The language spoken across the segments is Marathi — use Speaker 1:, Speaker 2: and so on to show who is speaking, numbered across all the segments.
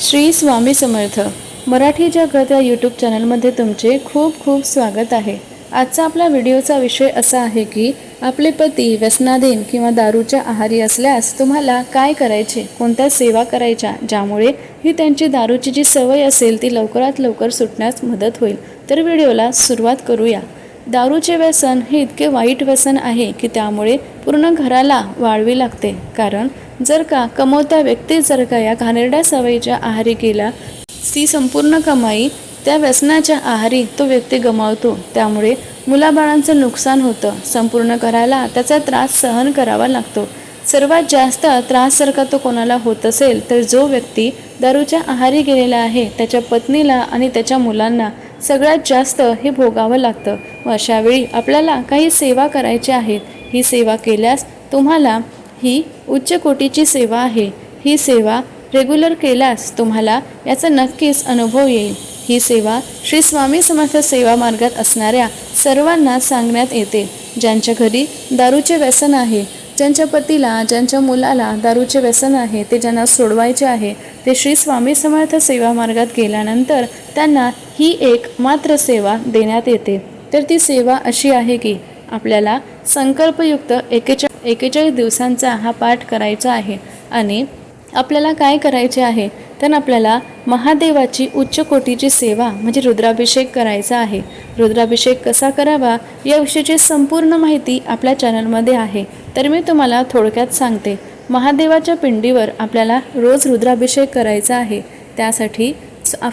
Speaker 1: श्री स्वामी समर्थ. मराठी जगत या यूट्यूब चॅनलमध्ये तुमचे खूप खूप स्वागत आहे. आजचा आपला व्हिडिओचा विषय असा आहे की आपले पती व्यसनाधीन किंवा दारूच्या आहारी असल्यास तुम्हाला काय करायचे? कोणत्या सेवा करायच्या? ज्यामुळे ही त्यांची दारूची जी सवय असेल ती लवकरात लवकर सुटण्यास मदत होईल. तर व्हिडिओला सुरुवात करूया. दारूचे व्यसन हे इतके वाईट व्यसन आहे की त्यामुळे पूर्ण घराला वाळवी लागते. कारण जर का कमवत्या व्यक्ती जर का या घाणेरड्या सवयीच्या आहारी गेला ती संपूर्ण कमाई त्या व्यसनाच्या आहारी तो व्यक्ती गमावतो. त्यामुळे मुलाबाळांचं नुकसान होतं. संपूर्ण करायला त्याचा त्रास सहन करावा लागतो. सर्वात जास्त त्रास जर का तो कोणाला होत असेल तर जो व्यक्ती दारूच्या आहारी गेलेला आहे त्याच्या पत्नीला आणि त्याच्या मुलांना सगळ्यात जास्त हे भोगावं लागतं. व अशावेळी आपल्याला काही सेवा करायच्या आहेत. ही सेवा केल्यास तुम्हाला ही उच्च कोटीची सेवा आहे. ही सेवा रेग्युलर केल्यास तुम्हाला याचा नक्कीच अनुभव येईल. ही सेवा श्री स्वामी समर्थ सेवा मार्गात असणाऱ्या सर्वांना सांगण्यात येते. ज्यांच्या घरी दारूचे व्यसन आहे ज्यांच्या पतीला ज्यांच्या मुलाला दारूचे व्यसन आहे ते ज्यांना सोडवायचे आहे ते श्री स्वामी समर्थ सेवा मार्गात गेल्यानंतर त्यांना ही एक मात्र सेवा देण्यात येते. तर ती सेवा अशी आहे की आपल्याला संकल्पयुक्त एकेचा एकेचाळीस दिवसांचा हा पाठ करायचा आहे. आणि आपल्याला काय करायचे आहे? तर आपल्याला महादेवाची उच्च कोटीची सेवा म्हणजे रुद्राभिषेक करायचा आहे. रुद्राभिषेक कसा करावा? याविषयीची संपूर्ण माहिती आपल्या चॅनलमध्ये आहे. तर मी तुम्हाला थोडक्यात सांगते. महादेवाच्या पिंडीवर आपल्याला रोज रुद्राभिषेक करायचा आहे. त्यासाठी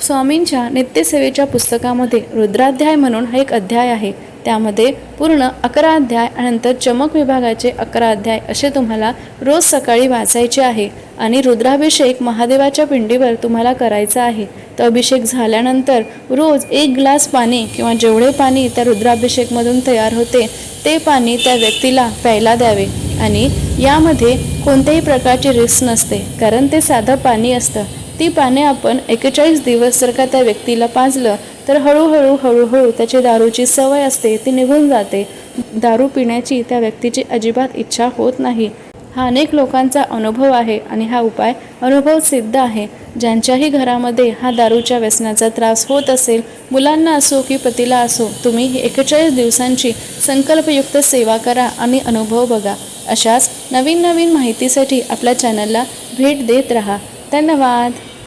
Speaker 1: स्वामींच्या नित्यसेवेच्या पुस्तकामध्ये रुद्राध्याय म्हणून हा एक अध्याय आहे. त्यामध्ये पूर्ण अकरा अध्याय आणि नंतर चमक विभागाचे अकरा अध्याय असे तुम्हाला रोज सकाळी वाचायचे आहे. आणि रुद्राभिषेक महादेवाच्या पिंडीवर तुम्हाला करायचा आहे. तर अभिषेक झाल्यानंतर रोज एक ग्लास पाणी किंवा जेवढे पाणी त्या रुद्राभिषेकमधून तयार होते ते पाणी त्या व्यक्तीला प्यायला द्यावे. आणि यामध्ये कोणत्याही प्रकारची रिस्क नसते कारण ते साधं पाणी असतं. ती पाने आपण एकेचाळीस दिवस जर का त्या व्यक्तीला पाजलं तर हळूहळू हळूहळू त्याची दारूची सवय असते ती निघून जाते. दारू पिण्याची त्या व्यक्तीची अजिबात इच्छा होत नाही. हा अनेक लोकांचा अनुभव आहे आणि हा उपाय अनुभव सिद्ध आहे. ज्यांच्याही घरामध्ये हा दारूच्या व्यसनाचा त्रास होत असेल मुलांना असो की पतीला असो तुम्ही ही एकेचाळीस दिवसांची संकल्पयुक्त सेवा करा आणि अनुभव बघा. अशाच नवीन नवीन माहितीसाठी आपल्या चॅनलला भेट देत राहा. धन्यवाद.